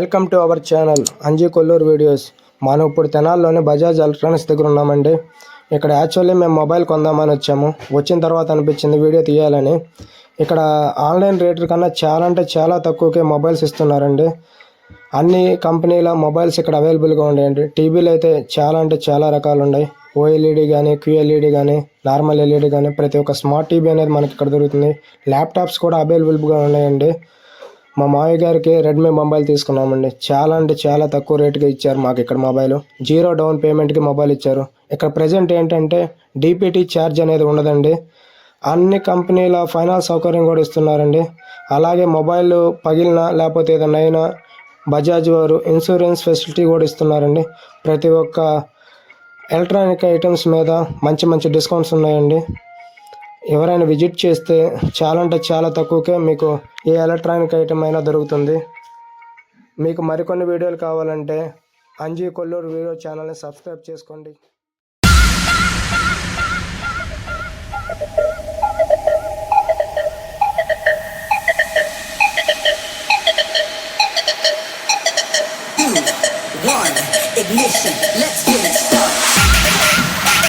Welcome to our channel Anji Kolluru videos. మనం ఇప్పుడు తెనాల్లోని Bajaj electronics దగ్గర ఉన్నామండి. ఇక్కడ యాక్చువల్లీ మేము మొబైల్ కొందామని వచ్చాము. వచ్చిన తర్వాత అనిపించింది వీడియో తీయాలని. ఇక్కడ ఆన్లైన్ రేట్ కన్నా చాలా అంటే చాలా తక్కువకే మొబైల్స్ ఇస్తున్నారండి. అన్ని కంపెనీల మొబైల్స్ ఇక్కడ అవైలబుల్గా ఉన్నాయండి టీవీలు అయితే చాలా అంటే చాలా రకాలు ఉన్నాయి ఓఎల్ఈడి కానీ క్యూఎల్ఈడి కానీ నార్మల్ ఎల్ఈడి కానీ ప్రతి ఒక్క స్మార్ట్ టీవీ అనేది మనకి ఇక్కడ దొరుకుతుంది. ల్యాప్టాప్స్ కూడా అవైలబుల్గా ఉన్నాయండి. మా మావయ్య గారికి రెడ్మీ మొబైల్ తీసుకున్నామండి. చాలా అంటే చాలా తక్కువ రేటుకి ఇచ్చారు మాకు ఇక్కడ మొబైల్ జీరో డౌన్ పేమెంట్కి మొబైల్ ఇచ్చారు. ఇక్కడ ప్రజెంట్ ఏంటంటే డీపీటీ ఛార్జ్ అనేది ఉండదండి. అన్ని కంపెనీల ఫైనాన్స్ సౌకర్యం కూడా ఇస్తున్నారండి. అలాగే మొబైల్ పగిలినా లేకపోతే ఏదైనా అయినా బజాజ్ వారు ఇన్సూరెన్స్ ఫెసిలిటీ కూడా ఇస్తున్నారండి. ప్రతి ఒక్క ఎలక్ట్రానిక్ ఐటమ్స్ మీద మంచి మంచి డిస్కౌంట్స్ ఉన్నాయండి. ఎవరైనా విజిట్ చేస్తే చాలా అంటే చాలా తక్కువకే మీకు ఏ ఎలక్ట్రానిక్ ఐటమ్ అయినా దొరుకుతుంది మీకు మరికొన్ని వీడియోలు కావాలంటే అంజీ కొల్లూరు వీడియో ఛానల్ని సబ్స్క్రైబ్ చేసుకోండి one, ignition, let's get it started.